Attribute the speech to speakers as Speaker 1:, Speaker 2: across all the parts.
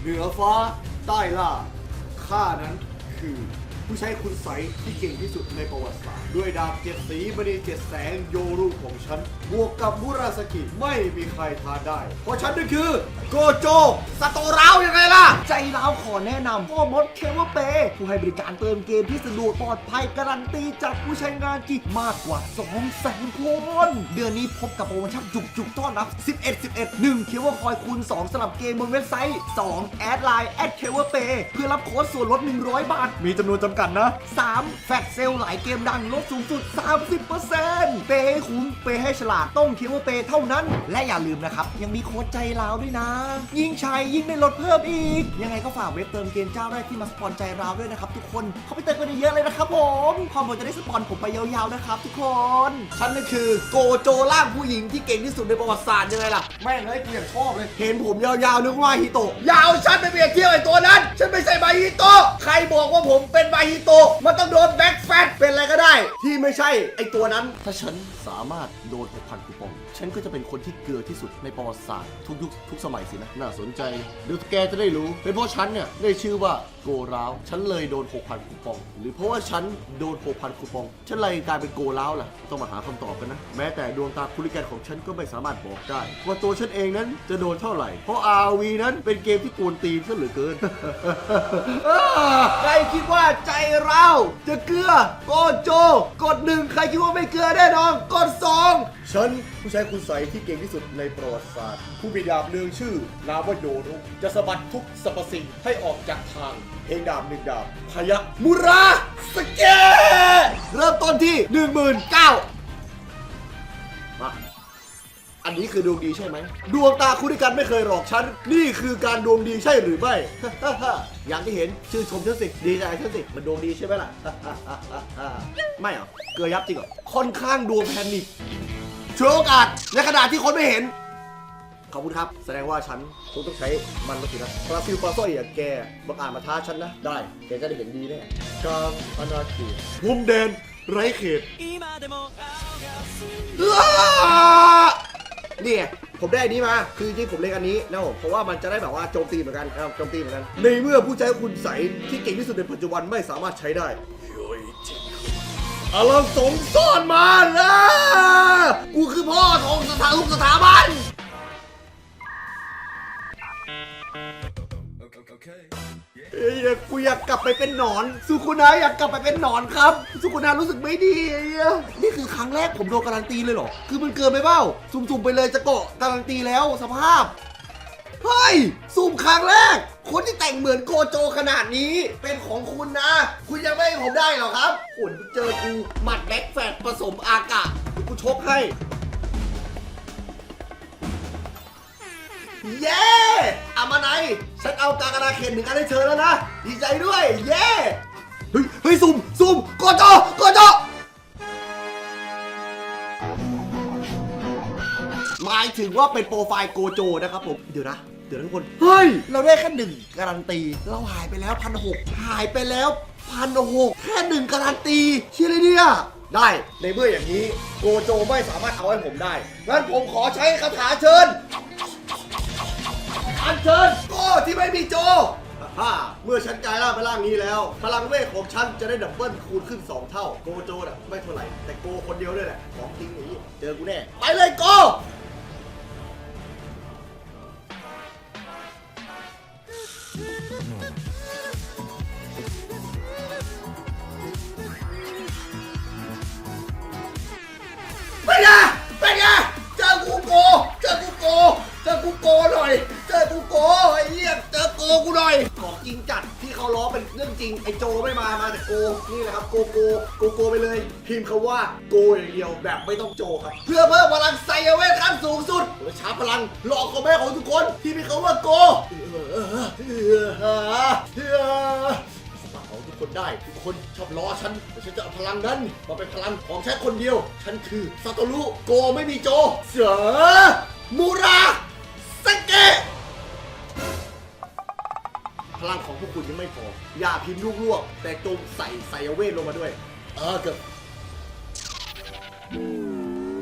Speaker 1: เหนือฟ้าใต้ล่าข้านั้นคือ ผู้ใช้คุณใสยที่เก่งที่สุดในประวัติศาสตร์ ด้วยดาบเจ็ดสีมณีเจ็ดแสงโยรุของฉัน บวกกับมุราสกิไม่มีใครทานได้ เพราะฉันนั่นคือโกโจสโตราวยังไงล่ะ
Speaker 2: ใจเราขอแนะนำโฟมดเคเวเปผู้ให้บริการเติมเกมที่สะดวกปลอดภัยการันตีจากผู้ใช้งานกี่มากกว่า2แสนคน เดือนนี้พบกับโปรโมชั่นจุกๆต้อนรับ 11 11 1เคเวคอยคูณ2สลับเกมบนเว็บไซต์ 2 แอดไลน์แอดเคเวเปเพื่อรับโค้ดส่วนลด 100 บาท มีจำนวนจำกัดนะ 3 แฟลชเซลหลายเกมดังลดสูงสุด 30%เปย์ให้คุ้มเปย์ให้ฉลาดต้องเคเวเปเท่านั้น และอย่าลืมนะครับ ยังมีโค้ดใจลาวด้วยนะ ยิ่งใช้ยิ่งได้ลดเพิ่มอีก ยังไงก็ฝากเว็บเติมเกมเจ้าแรกที่มาสปอนใจเราด้วยนะครับทุกคนเข้าไปเติมกันเยอะๆเลยนะครับผมข้อมูลจะได้สปอนผมไปยาวๆนะครับทุกคน
Speaker 1: ฉันนั่นคือโกโจล่างผู้หญิงที่เก่งที่สุดในประวัติศาสตร์ยังไงล่ะแม่งเฮ้ยกูอยากชอบเลยเห็นผมยาวๆนึกว่าฮิโตะยาวฉันไปเปรียบเทียบไอ้ตัวนั้น ฉันไม่ใช่บาฮิโตะใครบอกว่าผมเป็นบาฮิโต มันต้องโดนแบ็คแฟตเป็นอะไรก็ได้ ที่ไม่ใช่ไอตัวนั้น
Speaker 2: ถ้าฉันสามารถโดน6,000คูปอง ฉันก็จะเป็นคนที่เกลือที่สุดในประวัติศาสตร์ทุกยุคทุกสมัยสินะ น่าสนใจเดี๋ยวแกจะได้รู้ เป็นเพราะฉันเนี่ยได้ชื่อว่าโกราว ฉันเลยโดน6,000คูปอง หรือเพราะว่าฉันโดน6,000คูปอง ฉันเลยกลายเป็นโกราวล่ะ ต้องมาหาคำตอบกันนะ แม้แต่ดวงตาคุริกันของฉันก็ไม่สามารถบอกได้ว่าตัวฉันเองนั้นจะโดนเท่าไหร่ เพราะ RV นั้นเป็นเกมที่กวนตีนซะเหลือเกิน
Speaker 1: ใครคิดว่าใจเรา จะเกลือกดโจ กดหนึ่งใครคิดว่าไม่เกลือแน่นอนกดสองฉันผู้ใช้คุณใสยที่เก่งที่สุดในประวัติศาสตร์ ผู้มีดาบเลืองชื่อนามว่าโยรุจะสะบัดทุกสรรพสิ่งให้ออกจากทาง เพลงดาบหนึ่งดาบพยักมุราสเกเริ่มต้นที่ 19,000มา อันนี้คือดวงดีใช่ไหม ดวงตาคู่ด้วยกันไม่เคยหลอกฉัน นี่คือการดวงดีใช่หรือไม่ อย่างที่เห็นชื่นชมฉันสิ ดีใจฉันสิ มันดวงดีใช่ไหมล่ะ ไม่เหรอ เกลือยับจริงเหรอ ค่อนข้างดวงแพนิคช่วยโอกาสในขณะที่คนไม่เห็น ขอบคุณครับ แสดงว่าฉันคงต้องใช้มันแล้วสินะปลาซิลปลาสร้อยอย่างแกบังอาจมาท้าฉันนะ ได้ แกจะได้เห็นดีแน่กลางอนาเขตมุมแดนไร้เขต นี่ไงผมได้อันนี้มา คือจริงผมเล่นอันนี้นะผมเพราะว่ามันจะได้แบบว่าโจมตีเหมือนกันนะครับโจมตีเหมือนกัน ในเมื่อผู้ใช้คุณใสที่เก่งที่สุดในปัจจุบันไม่สามารถใช้ได้อารมณ์สงซ่อนมานะกูคือพ่อของสถาลูกสถาบัน กูอยากกลับไปเป็นหนอนสุคุนาอยากกลับไปเป็นหนอนครับ สุคุนารู้สึกไม่ดีเฮ้ยนี่คือครั้งแรกผมโดนการันตีเลยเหรอ คือมันเกินไปเปล่าสุ่มๆไปเลยจะเกาะการันตีแล้วสภาพเฮ้ยสุ่มครั้งแรก คนที่แต่งเหมือนโกโจขนาดนี้ เป็นของคุณนะ คุณยังไม่ให้ผมได้หรอครับคุณเจอกูหมัดแบ็คแฟตผสมอากาศกูชกให้ เย้อามาไหน ฉันเอากากระดาษเข็นหนึ่งอันให้เธอแล้วนะ ดีใจด้วย เย้ เฮ้ย เฮ้ยซุ่มซุ่มโกโจโกโจหมายถึงว่าเป็นโปรไฟล์โกโจนะครับผม เดี๋ยวนะ เดี๋ยวนะทุกคน เฮ้ย เราได้แค่หนึ่งการันตี เราหายไปแล้วพันหกหายไปแล้วพันหกแค่หนึ่งการันตีเชื่อเลยเนี่ยได้ในเมื่ออย่างนี้โกโจไม่สามารถเอาให้ผมได้งั้นผมขอใช้คาถาเชิญ อันเชิญโก้ที่ไม่มีโจฮ่าเมื่อฉันกลายร่างเป็นร่างนี้แล้ว พลังเวทของฉันจะได้ดับเบิลคูณขึ้น 2 เท่า โกโจน่ะไม่เท่าไหร่แต่โกคนเดียวด้วยแหละของจริงนี้ เจอกูแน่ ไปเลยโก กูหน่อยของจริงจัดที่เขาล้อเป็นเรื่องจริงไอ้โจไม่มามาแต่โกนี่แหละครับโกโกโกโกไปเลยพิมพ์คำว่าโกอย่างเดียวแบบไม่ต้องโจครับเพื่อเพิ่มพลังไซเวทขั้นสูงสุดเพื่อชาร์จพลังหลอกของแม่ของทุกคนที่มีคำว่าโกเออเออเออเออเออสามารถของทุกคนได้ทุกคนชอบล้อฉันแต่ฉันจะเอาพลังนั้นมาเป็นพลังของฉันคนเดียว ฉันคือซาโตรุโกไม่มีโจ เสือมูราสเกะ พลังของพวกคุณยังไม่พอ อย่าพิมพ์ลูกลวก แต่จงใส่ใส่เวทลงมาด้วย เออเกือบ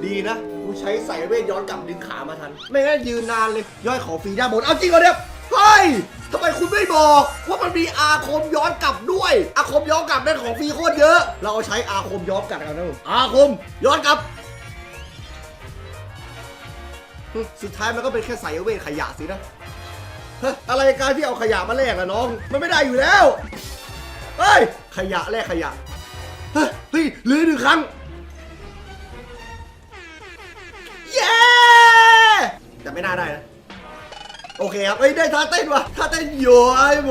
Speaker 1: ดีนะกูใช้ใส่เวทย้อนกลับดึงขามาทัน ไม่งั้นยืนนานเลย ย่อยของฟรีด้านบน เอาจริงเหรอเนี่ยเฮ้ยทำไมคุณไม่บอกว่ามันมีอาคมย้อนกลับด้วย อาคมย้อนกลับเป็นของฟรีโคตรเยอะ เราใช้อาคมย้อนกลับกันนะผมอาคมย้อนกลับ สุดท้ายมันก็เป็นแค่สายเวทขยะสินะ อะไรการที่เอาขยะมาแลกอะน้อง มันไม่ได้อยู่แล้ว เฮ้ย ขยะแลกขยะ เฮ้ยหลือหนึ่งครั้ง เย้ แต่ไม่น่าได้นะ โอเคครับเฮ้ยได้ท่าเต้นว่ะท่าเต้นอยู่ไอ้โม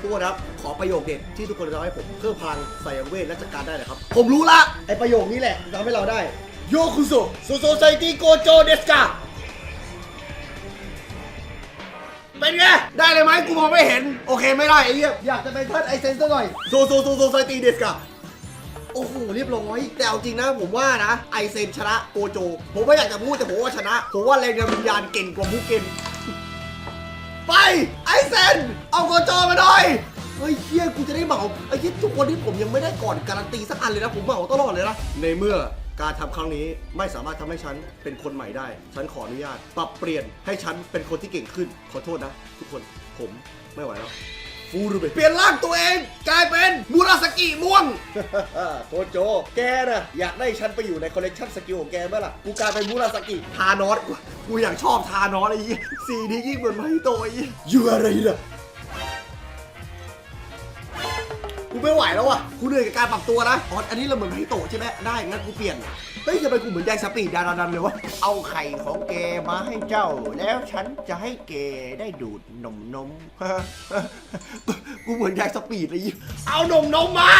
Speaker 1: ทุกคนครับขอประโยคเด็ดที่ทุกคนจะทำให้ผมเพิ่มพลังใส่เวทและจัดการได้เลยครับ ผมรู้ละไอประโยคนี้แหละทำให้เราได้โยคุโซโซโซไซติโกโจเดสกา เป็นไง ได้เลยไหมกูมองไม่เห็น โอเคไม่ได้ไอ้เหี้ยอยากจะไปเทิร์นไอเซนซะหน่อยโซโซโซโซไซติเดสกาโอ้โหเรียบร้อย แต่เอาจริงนะผมว่านะ ไอเซนชนะโกโจ ผมไม่อยากจะพูดแต่ผมว่าชนะ ผมว่าแรงวิญญาณเก่งกว่ามูเกนไป ไอเซน เอาโกโจมาหน่อยเฮ้ยเฮียกูจะได้เหมาไอ้ที่ทุกคนที่ผมยังไม่ได้ก่อนการันตีสักอันเลยนะผมเหมาตลอดเลยนะในเมื่อ การทำครั้งนี้ไม่สามารถทำให้ฉันเป็นคนใหม่ได้ ฉันขออนุญาต ปรับเปลี่ยนให้ฉันเป็นคนที่เก่งขึ้น ขอโทษนะ ทุกคน ผมไม่ไหวแล้ว ฟูรุเบะเปลี่ยนร่างตัวเองกลายเป็นมูราสกิม่วงโคโจ แกนะอยากได้ฉันไปอยู่ในคอลเลกชันสกิลของแกไหมล่ะ กูกลายเป็นมูราสกิทานอสกูอยากชอบทานอสไอ้ยี่สีนี้ยิ่งเหมือนไมโตไอ้ยี่อยู่อะไรล่ะ ไม่ไหวแล้วอะกูเหนื่อยกับการปรับตัวนะอ๋ออันนี้เราเหมือนไมโตะใช่ไหมได้งั้นกูเปลี่ยนเฮ้ยทำไมกูเหมือนแดงสปีดดาดันเลยวะ
Speaker 2: เอาไข่ของแกมาให้เจ้า แล้วฉันจะให้แกได้ดูดนมนม
Speaker 1: กูเหมือนแดงสปีดเลยเอานมนมมา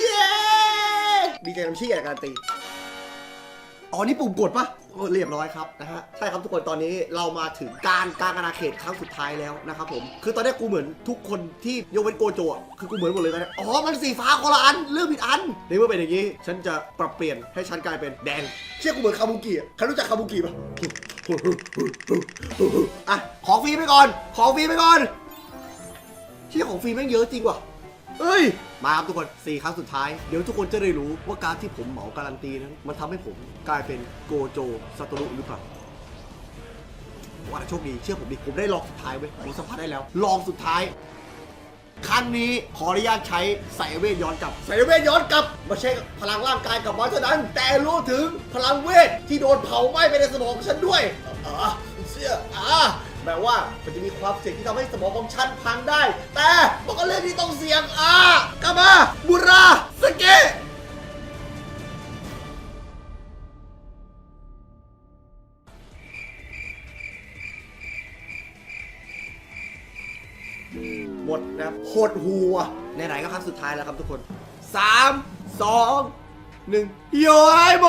Speaker 1: เย้ดีใจน้ำชี้กับการตี อ๋อนี่ปุ่มกดปะเรียบร้อยครับนะฮะใช่ครับทุกคนตอนนี้เรามาถึงการกลางอาณาเขตครั้งสุดท้ายแล้วนะครับผมคือตอนนี้กูเหมือนทุกคนที่ยกเว้นโกโจอะคือกูเหมือนหมดเลยตอนนี้อ๋อมันสีฟ้าคนละอันเรื่องผิดอันในเมื่อเป็นอย่างนี้ ฉันจะปรับเปลี่ยนให้ฉันกลายเป็นแดงเชื่อกูเหมือนคาบุกิะใครรู้จักคาบุกิปะอะของฟรีไปก่อน ของฟรีไปก่อนเชี่ยของฟรีแม่งเยอะจริงว่ะ เอ้ย มาครับทุกคน 4 ครั้งสุดท้าย เดี๋ยวทุกคนจะได้รู้ว่าการที่ผมเหมาการันตีนั้น มันทำให้ผมกลายเป็นโกโจซาโตรุหรือเปล่าว่าโชคดีเชื่อผมดิ ผมได้ลองสุดท้ายเว้ยผมสัมผัสได้แล้ว ลองสุดท้าย ครั้งนี้ขออนุญาตใช้ใส่เวทย้อนกลับใส่เวทย้อนกลับมาใช่พลังร่างกายกับมาเท่านั้น แต่รู้ถึงพลังเวทที่โดนเผาไหม้ไปในสมองของฉันด้วยอ่าเชื่ออ่า แปลว่ามันจะมีความเสี่ยงที่ทำให้สมองของฉันพังได้ แต่มันก็เรื่องที่ต้องเสี่ยงอ่ากลับมาบุราสเกะหมดนะครับโหดหัวไหนๆก็ครั้งสุดท้ายแล้วครับทุกคน3 2 1โยไอโบ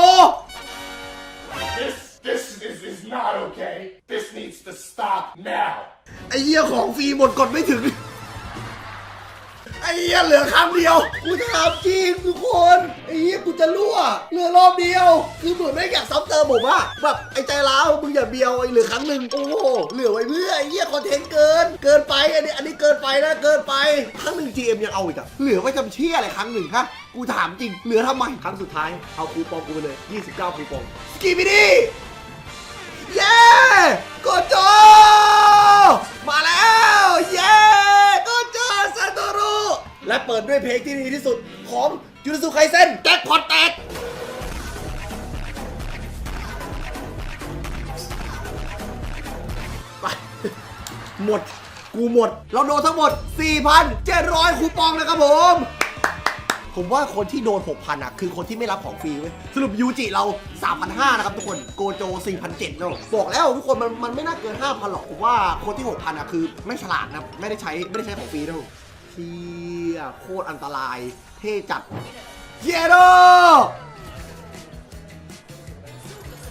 Speaker 3: This, this is, is not okay. This needs to stop now.
Speaker 1: ไอ้เหี้ยของฟรีหมดกดไม่ถึง ไอ้เหี้ยเหลือครั้งเดียว กูถามจริงทุกคน ไอ้เหี้ยกูจะรั่วเหลือรอบเดียว คือเหมือนไม่อยากซ้ำเติมผมอะแบบไอ้ใจร้าวมึงอย่าเบียวไอ้เหลือครั้งหนึ่งโอ้โหเหลือไว้เพื่อไอ้เหี้ยคอนเทนต์เกิน เกินไปอันนี้อันนี้เกินไปนะเกินไปครั้งหนึ่ง GM ยังเอาอีกอะเหลือไว้ทำเชี่ยอะไรครั้งหนึ่งฮะกูถามจริงเหลือทำไมครั้งสุดท้ายเอาคูปองกูไปเลย 29คูปองสกีบิดี้ โกโจ มาแล้ว เย้โกโจซาโตรุและเปิดด้วยเพลงที่ดีที่สุดของยูนิสุไคเซนแจ็คพอตแตกไปหมด กูหมด เราโดนทั้งหมด 4,700 คูปองเลยครับผม ผมว่าคนที่โดน 6,000อะคือคนที่ไม่รับของฟรีเว้ยสรุปยูจิเรา 3,500 นะครับทุกคนโกโจ 4,700นะบอกแล้วทุกคนมันมันไม่น่าเกิน 5,000 หรอกผมว่าคนที่ 6,000อะคือไม่ฉลาดนะไม่ได้ใช้ไม่ได้ใช้ของฟรีนะผมเชี่ยโคตรอันตราย เท่จัดเยโด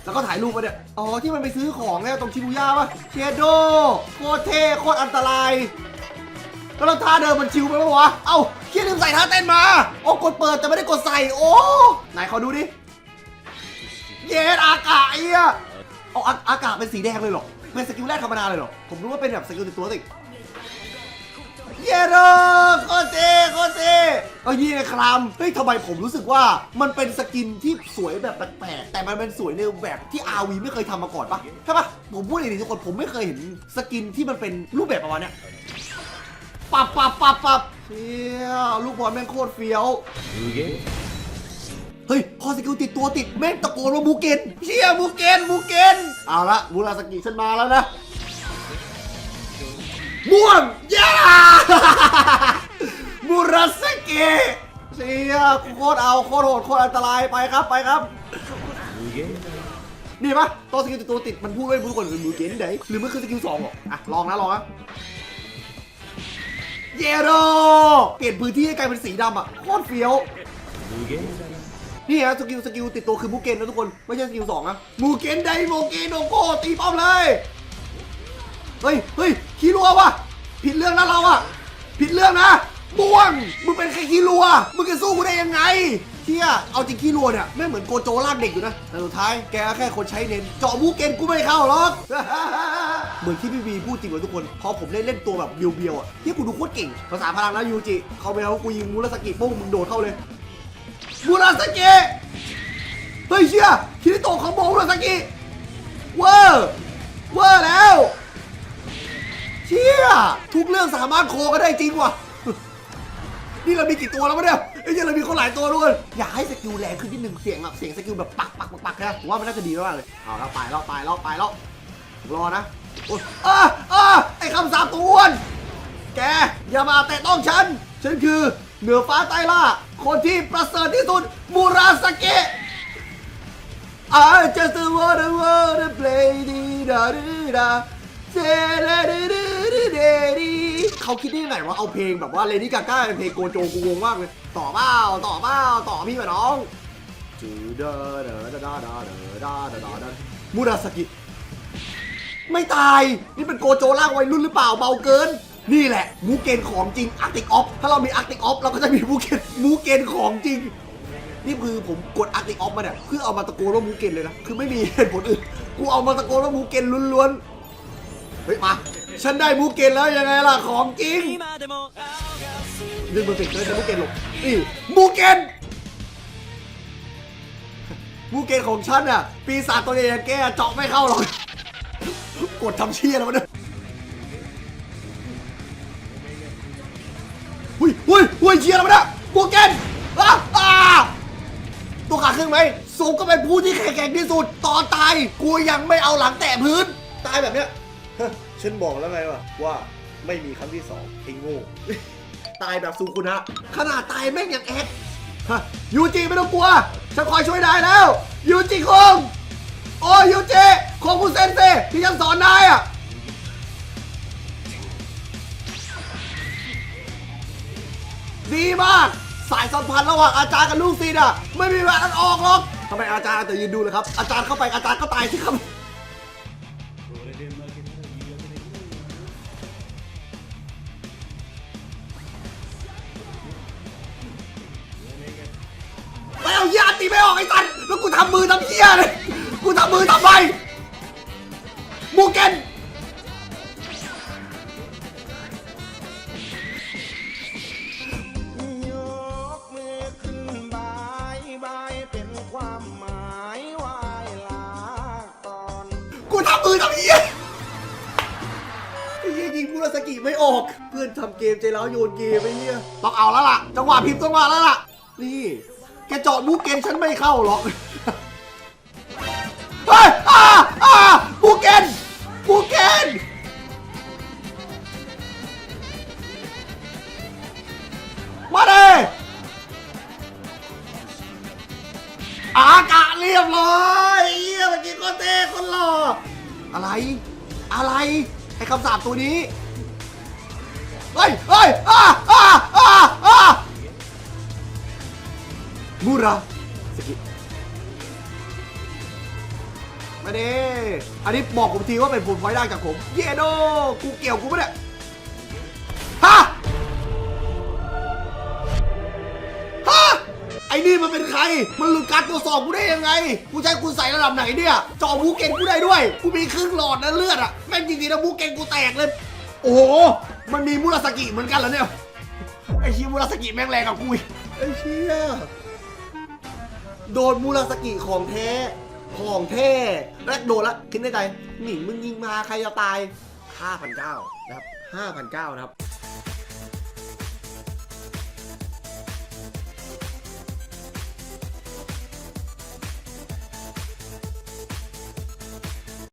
Speaker 1: แล้วก็ถ่ายรูปมาเนี่ย อ๋อ ที่มันไปซื้อของเนี่ยตรงชิบูย่าป่ะเชโดโคตรเท่โคตรอันตราย แล้วเราท่าเดินมันชิวไปปะวะ เอ้าเคียลืมใส่ท่าเต้นมา โอ้กดเปิดแต่ไม่ได้กดใส่ โอ้ ไหนเขาดูดิ เย็นอากาศไอ้เหี้ยเอาอาอากาศเป็นสีแดงเลยเหรอ เป็นสกิลแรกธรรมดาเลยเหรอ ผมรู้ว่าเป็นแบบสกิลติดตัวสิเยโรโคเท่โคเท่เอายี่ไงครามเฮ้ยทำไมผมรู้สึกว่ามันเป็นสกินที่สวยแบบแปลกๆแต่มันเป็นสวยในแบบที่อาวีไม่เคยทำมาก่อนปะใช่ปะผมพูดอย่างนี้ทุกคนผมไม่เคยเห็นสกินที่มันเป็นรูปแบบประมาณเนี้ย ปับปับปับปับเชี่ยลูกบอลแม่งโคตรเฟี้ยว เฮ้ยพอสกิลติดตัวติดแม่งตะโกนว่ามูเกนเชี่ยมูเกนมูเกนเอาละมูราสกิฉันมาแล้วนะม่วงย่ามูราสกิเชี่ยโคตรเอาโคตรโหดโคตรอันตรายไปครับไปครับนี่ปะตัวสกิลติดตัวติดมันพูดไว้ทุกคนเป็นมูเกนไหนหรือมันคือสกิลสองหรออะลองนะลองนะ เยโรเปลี่ยนพื้นที่ให้กลายเป็นสีดำอะโคตรเฟี้ยว นี่ฮะสกิลสกิลติดตัวคือมูเกนนะทุกคน ไม่ใช่สกิลสองนะมูเกนไดโมเกนโดโกตีป้อมเลย เฮ้ยเฮ้ยขี้รัววะผิดเรื่องนะเราอะผิดเรื่องนะม่วงมึงเป็นแค่ขี้รัว มึงจะสู้กูได้ยังไงเที่ยเอาจริงขี้รัวเนี่ยไม่เหมือนโกโจลากเด็กอยู่นะแต่สุดท้ายแกแค่คนใช้เน้นเจาะมูเกนกูไม่เข้าหรอก เหมือนที่พี่วีพูดจริงเลยทุกคนพอผมได้เล่นตัวแบบเบียวๆอะที่กูดูโคตรเก่งภาษาพลังนะยูจิเขาไปแล้วกูยิงมูราสกิปุ้งมึงโดดเข้าเลยมูราสกิเฮ้ยเชี่ยคิริโตะของโมมูราสกิเวอร์เวอร์แล้วเชี่ยทุกเรื่องสามารถโคกันได้จริงว่ะนี่เรามีกี่ตัวแล้ววะเนี่ยไอ้เหี้ยเรามีคนหลายตัวด้วยอยากให้สกิลแรงขึ้นนิดนึงเสียงแบบเสียงสกิลแบบปักปักปักปักนะผมว่ามันน่าจะดีมากเลยเอาแล้วไปแล้วไปแล้วไปแล้วรอนะ อ๊ออไอ้คำสาปตวน แกอย่ามาแตะต้องฉัน ฉันคือเหนือฟ้าใต้ล่า คนที่ประเสริฐที่สุด มูราสเกะ I just wanna wanna play di da di da เจเลดีดีเดดีเขาคิดได้ไงว่าเอาเพลงแบบว่าเลดี้กาก้าเป็นเพลงโกโจกูงงมากเลย ต่อเบ้าต่อเบ้าต่อพี่มาน้องจูเดอเดอดาดาเดอดาดาดามูราสกิ ไม่ตาย นี่เป็นโกโจร่างวัยรุ่นหรือเปล่าเบาเกิน นี่แหละ มูเกนของจริงอาร์ติกออฟถ้าเรามีอาร์ติกออฟเราก็จะมีมูเกนมูเกนของจริง นี่คือผมกดอาร์ติกออฟมาเนี่ยเพื่อเอามาตะโกนว่ามูเกนเลยนะ คือไม่มีเหตุผลอื่น กูเอามาตะโกนว่ามูเกนล้วนๆ เฮ้ยมา ฉันได้มูเกนแล้วยังไงล่ะของจริงดึงมันติดเลยจะมูเกนหลบนี่มูเกนมูเกนของฉันอะปีศาจตัวใหญ่แกเจาะไม่เข้าหรอก กดทำเชี่ยแล้วมันเนี่ยหุยหุยหุยเชี่ยแล้วมันเนี่ยมูเกนอ้าอ้าตัวขาดครึ่งไหมสูงก็เป็นผู้ที่แข็งแกร่งที่สุด ตอนตายกูยังไม่เอาหลังแตะพื้น ตายแบบเนี้ยฉันบอกแล้วไงว่าว่าไม่มีครั้งที่สองไอ้โง่ตายแบบสูคุณนะขนาดตายแม่งยังแอคฮะยูจิไม่ต้องกลัวฉันคอยช่วยได้แล้วยูจิคง โอ้ยยูจิคงคุณเซนเซที่ฉันสอนนายอะดีมาก สายสัมพันธ์ระหว่างอาจารย์กับลูกศิษย์อะ ไม่มีวันออกหรอกทำไมอาจารย์แต่ยืนดูเลยครับ อาจารย์เข้าไปอาจารย์ก็ตายสิครับไปเอาเหี้ยตีไม่ออกไอ้สันแล้วกูทำมือทำเหี้ยเลย กูทำมือทำไมมูเกน
Speaker 4: ยกมือขึ้นบายบายเป็นความหมายไหวลาก่อน
Speaker 1: กูทำมือทำเหี้ยไอ้เหี้ยยิงมูราสกิไม่ออก เพื่อนทำเกมใจร้าวโยนเกมไอ้เหี้ยต้องเอาแล้วล่ะ จังหวะพิมพ์ต้องมาแล้วล่ะ นี่ แกเจาะมูเกนฉันไม่เข้าหรอก เฮ้ยอ่าอ่ามูเกนมูเกนมาเลยอากาศเรียบร้อยเยี่ยเมื่อกี้ก็เต้คนหล่ออะไร อะไรไอ้คำสาปตัวนี้เฮ้ยเฮ้ยอ้าอ้าอ้าอ้ามูราสกิ มาด้อันนี้บอกผมทีว่าเป็นผลพลอยได้จากผม เยโดกูเกี่ยวกูปะเนี่ยฮะฮะไอ้นี่มันเป็นใคร มันหลุดการตรวจสอบกูได้ยังไง กูใช้กูใส่ระดับไหนเนี่ยจอบูเกนกูได้ด้วย กูมีครึ่งหลอดนะเลือดอะแม่งจริงๆนะบูเกนกูแตกเลย
Speaker 5: โอ้โห มันมีมุราสกิเหมือนกันเหรอเนี่ย ไอ้ชีมุราสกิแม่งแรงกับกู
Speaker 1: ไอ้เชี่ยโดนมูราสกิของแท้ ของแท้และโดนละคิดในใจหนิงมึงยิงมาใครจะตาย5,900นะครับ5,900นะครับ